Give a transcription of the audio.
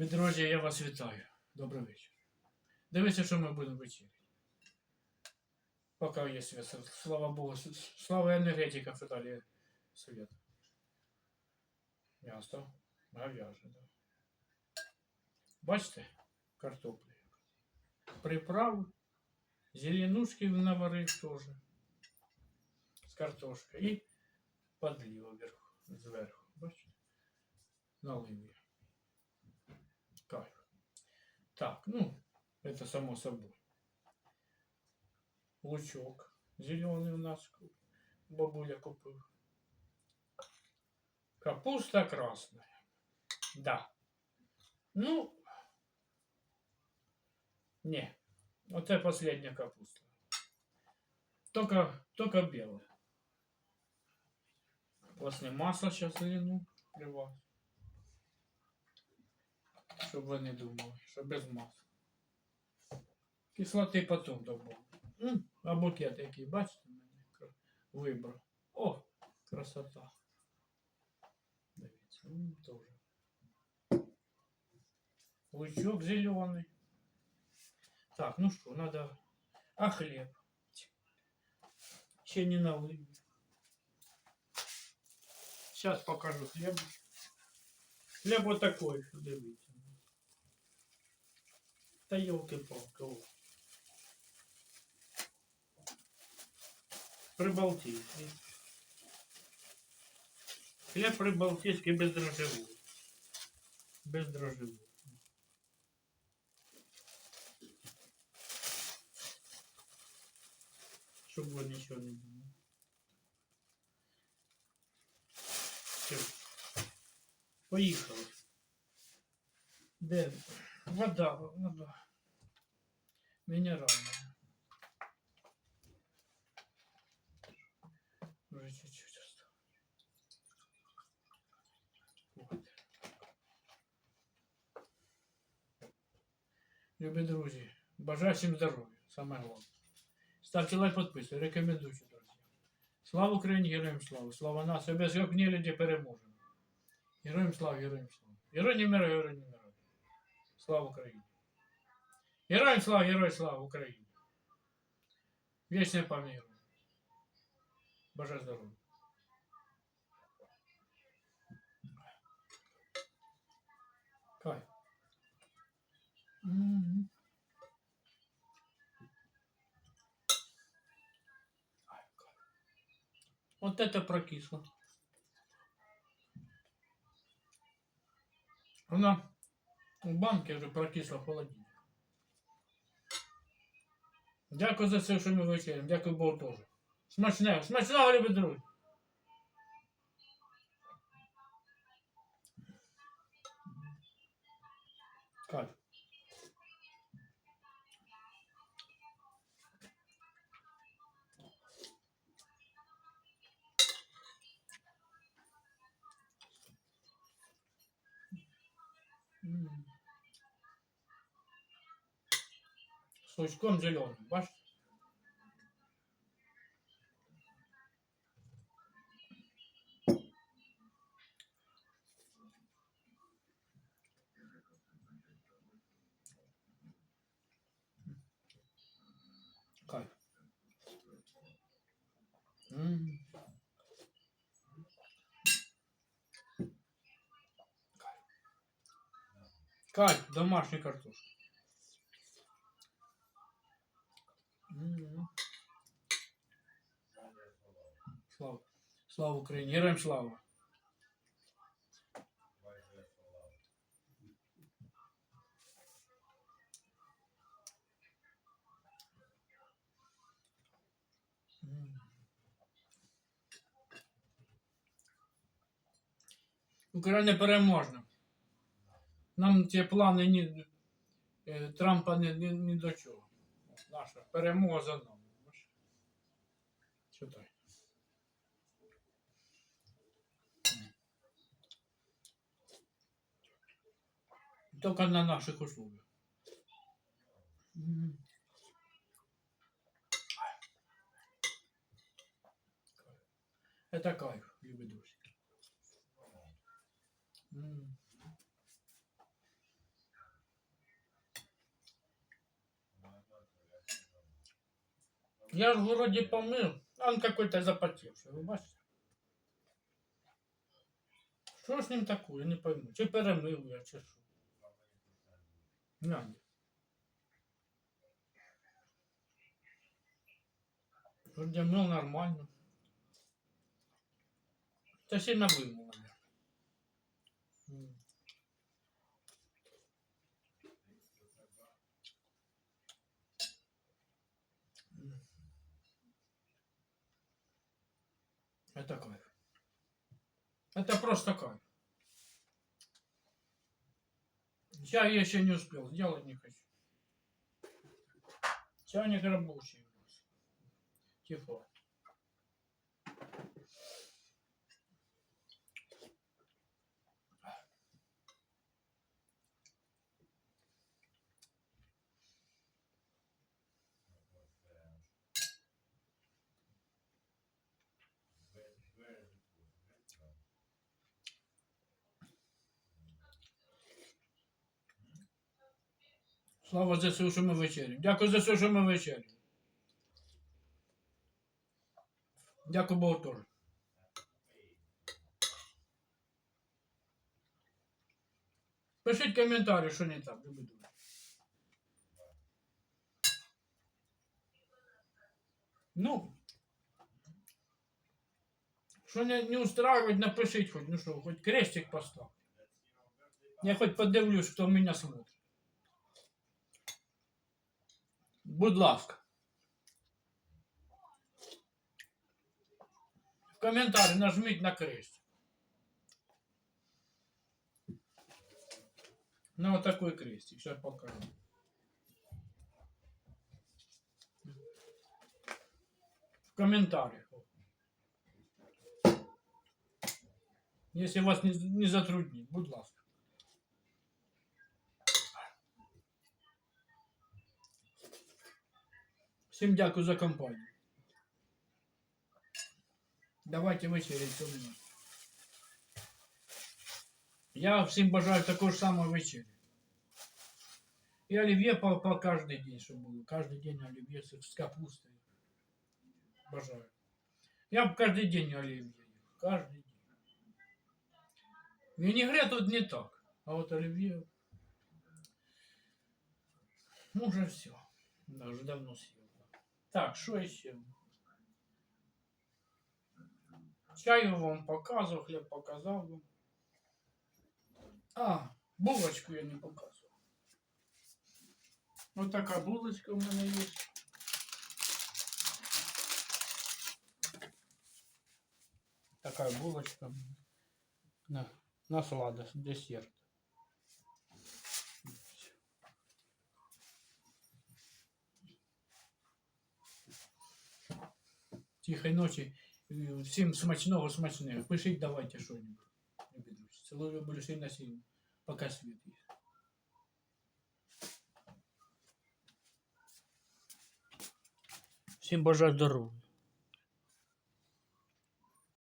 Любі друзі, я вас вітаю. Добрий вечір. Дивіться, що ми будемо вечеряти. Поки є світ. Слава Богу, с- с- слава енергетикам, що дали світ. М'ясо. Говяже, да. Бачите? Картоплю. Приправи. Зеленушки наварив теж. З картошкою. І подлива вверху, зверху. Бачите? Налив само собой. Лучок зеленый у нас бабуля купила. Капуста красная. Да. Ну, не. Вот это последняя капуста. Только, только белая. После масла сейчас загляну при вас. Щоб ви не думали, що без масла. Кислоти потім добавлю. М, А букет який, бачите, в мене кра- вибрав. О, красота. Дивіться, м, тоже. Лучок зеленый. Так, ну что, надо... А хлеб? Ще не налив. Сейчас покажу хлеб. Хлеб вот такой, дивіться. Та елки-палки. о. Прибалтійський. Хліб прибалтійський бездрожжевий. Бездрожжевий. Щоб ви нічого не думали. Все. Поїхали. Де? Вода, вода. Минеральная. Уже чуть-чуть осталось. Вот. Любі друзі, бажаю всім здоров'я, саме головне. Ставте лайк, підписуйтесь, рекомендуйте, друзі. Слава Україні, героям слава! Слава нації, без його гнілі переможемо. Героям слава, героям слава. Герой не вмирає, герой не вмирає. Слава Україні! Героям слава, герой слава Україні! Вічна пам'ять героям. Бажаю здоров'я. Кайф. М. Ай, кайф. Вот это прокисло. Вона у банки вже прокисла в холодильник. Дякую за все, що ми вечеряємо. Дякую Богу теж. Смачного, смачного, любі друзі. Кайф. М. С лучком зеленым, бачите? Кайф. М. Кайф, домашний картошка. М. Слава. Слава Україні. Героям слава. Україна переможна. Нам ті плани ні, е, Трампа ні, ні, ні до чого. Наша перемога за нами. Читай. Только на наших. М. Это кайф, любі друзі. Я ж вроде помыл, а он какой-то запотевший, вы бачите? что с ним такое, я не пойму. Чи перемив я, чи що. Глянь. Вроде мил нормально. это сильно вимив. Это кайф. Это просто кайф. Я еще не успел, сделать не хочу. Чайник рабочий у нас. Слава ЗСУ, що ми вечеряємо. Дякую ЗСУ, що ми вечеряємо. Дякую Богу теж. Пишіть коментарі, що не так, любі друзі. Ну, що не, не устраивает, напишіть хоч, ну що, хоч крестик постав. Я хоч подивлюсь, хто мене смотрить. Будь ласка. В коментарі нажміть на крест. Ну, вот такой крестик. Сейчас покажу. В комментариях. Если вас не, не затруднит, будь ласка. Всім дякую за компанію. Давайте вечерять цю минуту. Я всім бажаю такого ж самого вечері. І олів'є по, по кожний день, щоб було. Кожен день олів'є з, з капустою. Бажаю. Я б кожен день олів'є їв. Кожен день. Вінігре тут не так. А от олів'є. Ну, уже все. Да, уже давно съел. Так, что еще? Чаю вам показывал, хлеб показал вам. А, булочку я не показывал. Вот такая булочка у меня есть. Такая булочка на, на сладость, десерт. Тихой ночі. Е, Всім смачного, смачного. Пишіть, давайте що-нибудь. любі друзі. Цілую буду сильно сильно. Пока світ є. Всім бажаю здоров'я.